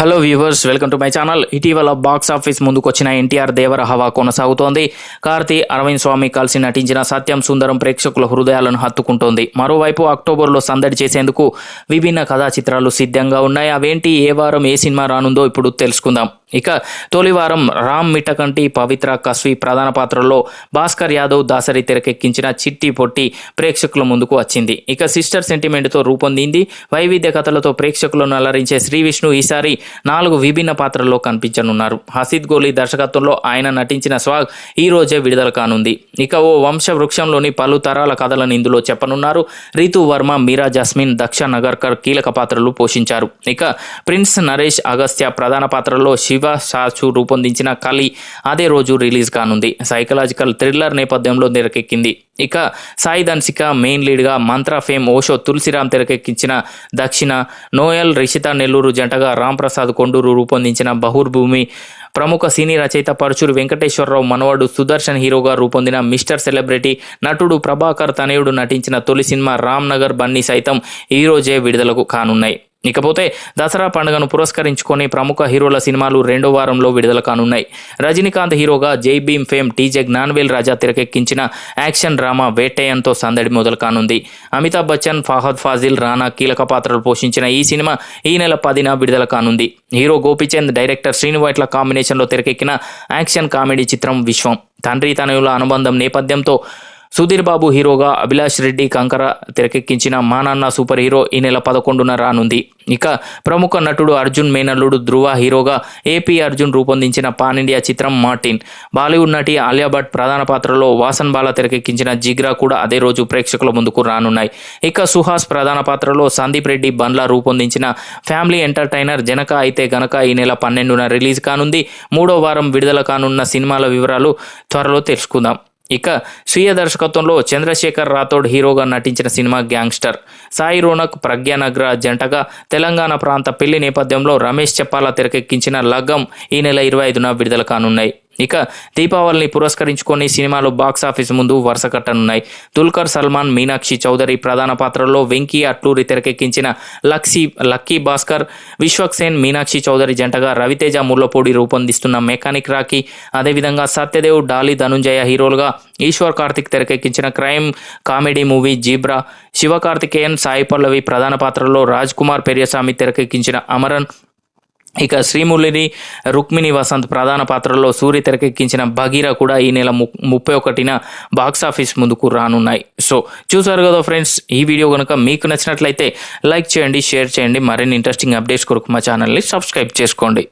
Hello viewers welcome to my channel ఇటీవల box office ముందుకు వచ్చిన ఎన్టీఆర్ దేవర హవా కొనసాగుతోంది. కార్తీ అరవింద్ స్వామి కలిసి నటించిన సత్యం సుందరం ప్రేక్షకుల హృదయాలను హత్తుకుంటోంది. మరోవైపు అక్టోబర్లో సందడి చేసేందుకు విభిన్న కథా చిత్రాలు సిద్ధంగా ఉన్నాయి. అవేంటి ఏ వారం ఏ సినిమా రానుందో ఇప్పుడు తెలుసుకుందాం. ఇక తొలివారం రామ్ మిఠకంటి పవిత్ర కస్వి ప్రధాన పాత్రల్లో భాస్కర్ యాదవ్ దాసరి తెరకెక్కించిన చిట్టి పొట్టి ప్రేక్షకుల ముందుకు వచ్చింది. ఇక సిస్టర్ సెంటిమెంట్తో రూపొందింది. వైవిధ్య కథలతో ప్రేక్షకులను అలరించే శ్రీ విష్ణు ఈసారి నాలుగు విభిన్న పాత్రల్లో కనిపించనున్నారు. హసీద్ గోలీ దర్శకత్వంలో ఆయన నటించిన స్వాగ్ ఈ రోజే విడుదల కానుంది. ఇక ఓ వంశ వృక్షంలోని పలు తరాల కథలను ఇందులో చెప్పనున్నారు. రీతు వర్మ మీరా జస్మిన్ దక్ష నగర్కర్ కీలక పాత్రలు పోషించారు. ఇక ప్రిన్స్ నరేష్ అగస్త్య ప్రధాన పాత్రలో శివ సాచు రూపొందించిన కలి అదే రోజు రిలీజ్ కానుంది. సైకలాజికల్ థ్రిల్లర్ నేపథ్యంలో తెరకెక్కింది. ఇక సాయి దన్సిక మెయిన్ లీడ్గా మంత్ర ఫేమ్ ఓషో తులసిరామ్ తెరకెక్కించిన దక్షిణ నోయల్ రిషిత నెల్లూరు జంటగా రామ్ ప్రసాద్ కొండూరు రూపొందించిన బహుర్భూమి ప్రముఖ సినీ రచయిత పరుచూరు వెంకటేశ్వరరావు మనవడు సుదర్శన్ హీరోగా రూపొందిన మిస్టర్ సెలబ్రిటీ నటుడు ప్రభాకర్ తనయుడు నటించిన తొలి సినిమా రామ్ నగర్ బన్నీ సైతం ఈరోజే విడుదలకు కానున్నాయి. ఇకపోతే దసరా పండుగను పురస్కరించుకొని ప్రముఖ హీరోల సినిమాలు రెండో వారంలో విడుదల కానున్నాయి. రజనీకాంత్ హీరోగా జై భీమ్ ఫేమ్ టీజే జ్ఞాన్వేల్ రాజా తెరకెక్కించిన యాక్షన్ డ్రామా వేటయంతో సందడి మొదలు కానుంది. అమితాబ్ బచ్చన్ ఫహద్ ఫాజిల్ రానా కీలక పాత్రలు పోషించిన ఈ సినిమా ఈ నెల పదిన విడుదల కానుంది. హీరో గోపిచంద్ డైరెక్టర్ శ్రీనువైట్ల కాంబినేషన్లో తెరకెక్కిన యాక్షన్ కామెడీ చిత్రం విశ్వం. తండ్రి తనయుల అనుబంధం నేపథ్యంతో సుధీర్ బాబు హీరోగా అభిలాష్ రెడ్డి కంకర తెరకెక్కించిన మానాన్న సూపర్ హీరో ఈ నెల పదకొండున రానుంది. ఇక ప్రముఖ నటుడు అర్జున్ మేనల్లుడు ధ్రువ హీరోగా ఏపీ అర్జున్ రూపొందించిన పాన్ ఇండియా చిత్రం మార్టిన్. బాలీవుడ్ నటి ఆలియా భట్ ప్రధాన పాత్రలో వాసన్ బాల తెరకెక్కించిన జిగ్రా కూడా అదే రోజు ప్రేక్షకుల ముందుకు రానున్నాయి. ఇక సుహాస్ ప్రధాన పాత్రలో సందీప్ రెడ్డి బండ్లా రూపొందించిన ఫ్యామిలీ ఎంటర్టైనర్ జనక అయితే గనక ఈ నెల పన్నెండున రిలీజ్ కానుంది. మూడో వారం విడుదల కానున్న సినిమాల వివరాలు త్వరలో తెలుసుకుందాం. ఇక స్వీయ దర్శకత్వంలో చంద్రశేఖర్ రాథోడ్ హీరోగా నటించిన సినిమా గ్యాంగ్స్టర్. సాయి రోనక్ ప్రజ్ఞానగ్ర జంటగా తెలంగాణ ప్రాంత పెళ్ళి నేపథ్యంలో రమేష్ చెప్పాల తెరకెక్కించిన లగ్గం ఈ నెల ఇరవై ఐదున విడుదల కానున్నాయి. ఇక దీపావళిని పురస్కరించుకొని సినిమాలు బాక్స్ ఆఫీస్ ముందు వరుస కట్టనున్నాయి. దుల్కర్ సల్మాన్ మీనాక్షి చౌదరి ప్రధాన పాత్రల్లో వెంకీ అట్లూరి తెరకెక్కించిన లక్సీ లక్కీ భాస్కర్ విశ్వక్సేన్ మీనాక్షి చౌదరి జంటగా రవితేజ ముల్లపూడి రూపొందిస్తున్న మెకానిక్ రాఖీ అదేవిధంగా సత్యదేవ్ డాలి ధనుంజయ హీరోలుగా ఈశ్వర్ కార్తిక్ తెరకెక్కించిన crime comedy movie zebra Sivakarthikeyan Sai Pallavi ప్రధాన పాత్రలో రాజ్ కుమార్ పెరియస్వామి తెరకెక్కించిన అమరన్ ఇక శ్రీమురళిని రుక్మిణి వసంత్ ప్రధాన పాత్రలో సూర్య తెరకెక్కించిన భగీర కూడా ఈ నెల ముప్పై ఒకటిన బాక్స్ ఆఫీస్ ముందుకు రానున్నాయి. సో చూసారు కదా ఫ్రెండ్స్ ఈ వీడియో కనుక మీకు నచ్చినట్లయితే లైక్ చేయండి షేర్ చేయండి మరిన్ని ఇంట్రెస్టింగ్ అప్డేట్స్ కొరకు మా ఛానల్ని సబ్స్క్రైబ్ చేసుకోండి.